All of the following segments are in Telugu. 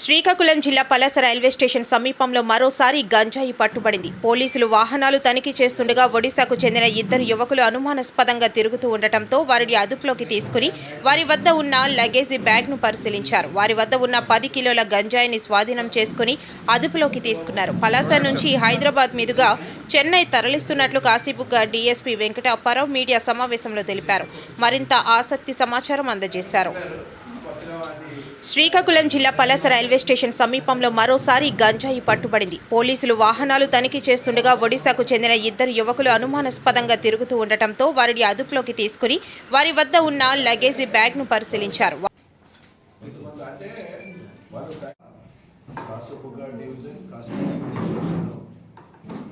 శ్రీకాకుళం జిల్లా పలాస రైల్వే స్టేషన్ సమీపంలో మరోసారి గంజాయి పట్టుబడింది. పోలీసులు వాహనాలు తనిఖీ చేస్తుండగా ఒడిశాకు చెందిన ఇద్దరు యువకులు అనుమానాస్పదంగా తిరుగుతూ ఉండటంతో వారిని అదుపులోకి తీసుకుని వారి వద్ద ఉన్న లగేజీ బ్యాగ్ను పరిశీలించారు. వారి వద్ద ఉన్న పది కిలోల గంజాయిని స్వాధీనం చేసుకుని అదుపులోకి తీసుకున్నారు. పలాస నుంచి హైదరాబాద్ మీదుగా చెన్నై తరలిస్తున్నట్లు కాశీబుగ్గ డీఎస్పీ వెంకట మీడియా సమావేశంలో తెలిపారు. మరింత ఆసక్తి సమాచారం అందజేశారు. శ్రీకాకుళం జిల్లా పలాస రైల్వే స్టేషన్ సమీపంలో మరోసారి గంజాయి పట్టుబడింది. పోలీసులు వాహనాలు తనిఖీ చేస్తుండగా ఒడిశాకు చెందిన ఇద్దరు యువకులు అనుమానాస్పదంగా తిరుగుతూ ఉండటంతో వారిని అదుపులోకి తీసుకుని వారి వద్ద ఉన్న లగేజీ బ్యాగ్ను పరిశీలించారు.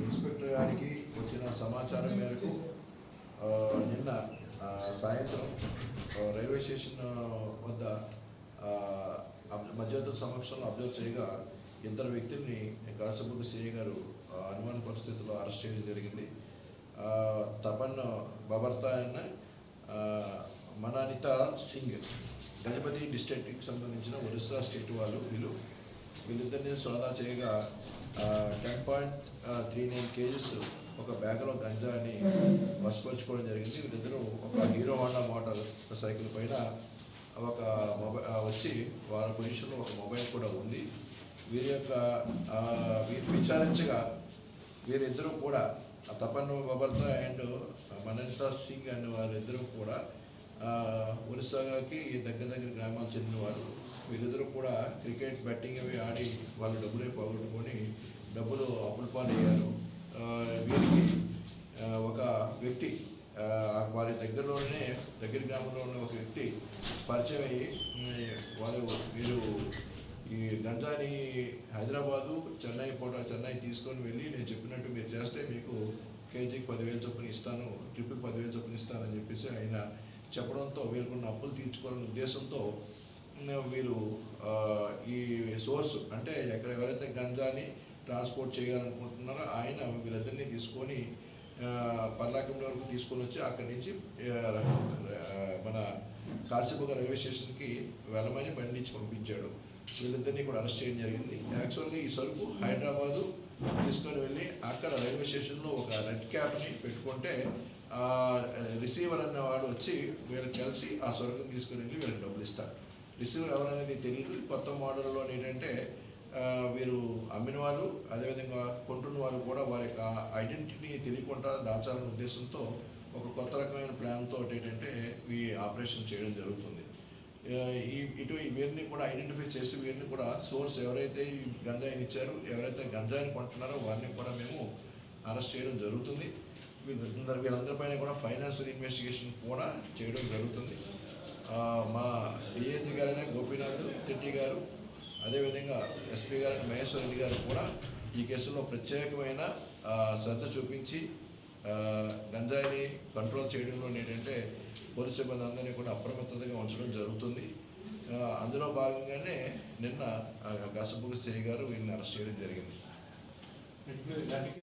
ఇన్స్పెక్టర్ గారికి వచ్చిన సమాచారం మేరకు నిన్న సాయంత్రం రైల్వే స్టేషన్ వద్ద మధ్యవర్తుల సమక్షంలో అబ్జర్వ్ చేయగా ఇద్దరు వ్యక్తుల్ని కాసపుగ్గ సిఐ గారు అనుమాన పరిస్థితుల్లో అరెస్ట్ చేయడం జరిగింది. తపన్ బబర్తా అయిన మనానిత సింగ్ గజపతి డిస్ట్రిక్ట్కి సంబంధించిన ఒరిస్సా స్టేట్ వాళ్ళు వీళ్ళు. వీళ్ళిద్దరిని సోదా చేయగా ten point three nine kgs ఒక బ్యాగ్లో గంజాని వసపరుచుకోవడం జరిగింది. వీళ్ళిద్దరూ ఒక హీరో హోండా మోటార్ సైకిల్ పైన వచ్చి వారి పొజిషన్లో ఒక మొబైల్ కూడా ఉంది. వీరి యొక్క విచారించగా వీరిద్దరూ కూడా ఆ తపన్ బబర్తా అండ్ మనంతా సింగ్ అనే వారిద్దరూ కూడా ఒరిస్సాకి దగ్గర దగ్గర గ్రామాలు చెందినవారు వీరిద్దరూ కూడా క్రికెట్ బెట్టింగ్ అవి ఆడి వాళ్ళు డబ్బులే పోగొట్టుకొని దగ్గరలోనే దగ్గర గ్రామంలో ఉన్న ఒక వ్యక్తి పరిచయం అయ్యి వాళ్ళు మీరు ఈ గంజాని హైదరాబాదు చెన్నై పోట చెన్నై తీసుకొని వెళ్ళి నేను చెప్పినట్టు మీరు చేస్తే మీకు కేజీకి పదివేలు చొప్పున ఇస్తాను ట్రిప్కి పదివేలు చొప్పున ఇస్తానని చెప్పేసి ఆయన చెప్పడంతో వీళ్ళకున్న అప్పులు తీర్చుకోవాలనే ఉద్దేశంతో వీళ్ళు వీరు ఈ సోర్స్ అంటే ఎక్కడ ఎవరైతే గంజాని ట్రాన్స్పోర్ట్ చేయాలనుకుంటున్నారో ఆయన వీళ్ళిద్దరిని తీసుకొని పర్లాకండ వరకు తీసుకొని వచ్చి అక్కడి నుంచి మన కాశీబుగ రైల్వే స్టేషన్కి వెళ్ళమని బండి ఇచ్చి పంపించాడు. వీళ్ళిద్దరిని కూడా అరెస్ట్ చేయడం జరిగింది. యాక్చువల్గా ఈ సరుకు హైదరాబాదు తీసుకొని వెళ్ళి అక్కడ రైల్వే స్టేషన్లో ఒక రెడ్ క్యాప్ని పెట్టుకుంటే రిసీవర్ అన్నవాడు వచ్చి వీళ్ళకి కలిసి ఆ సరుకు తీసుకొని వెళ్ళి వీళ్ళకి డబ్బులు ఇస్తాడు. రిసీవర్ ఎవరనేది తెలియదు కొత్త మోడల్లో ఏంటంటే వీరు అమ్మిన వారు అదేవిధంగా కొంటున్న వారు కూడా వారి యొక్క ఐడెంటిటీ తెలియకుండా దాచాలనే ఉద్దేశంతో ఒక కొత్త రకమైన ప్లాన్తో ఏంటంటే ఈ ఆపరేషన్ చేయడం జరుగుతుంది. ఈ ఇటు వీరిని కూడా ఐడెంటిఫై చేసి వీరిని కూడా సోర్స్ ఎవరైతే ఈ గంజాయిని ఇచ్చారో ఎవరైతే గంజాయిని కొంటున్నారో వారిని కూడా మేము అరెస్ట్ చేయడం జరుగుతుంది. వీళ్ళందరి వీళ్ళందరిపైన కూడా ఫైనాన్షియల్ ఇన్వెస్టిగేషన్ కూడా చేయడం జరుగుతుంది. మా డిఏజీ గారైన గోపీనాథ్ రెడ్డి గారు అదేవిధంగా ఎస్పీ గారు మహేశ్వర రెడ్డి గారు కూడా ఈ కేసులో ప్రత్యేకమైన శ్రద్ధ చూపించి గంజాయిని కంట్రోల్ చేయడంలో ఏంటంటే పోలీస్ సిబ్బంది అందరినీ కూడా అప్రమత్తతగా ఉంచడం జరుగుతుంది. అందులో భాగంగానే నిన్న గసబుగ శ్రీ గారు వీళ్ళని అరెస్ట్ చేయడం జరిగింది.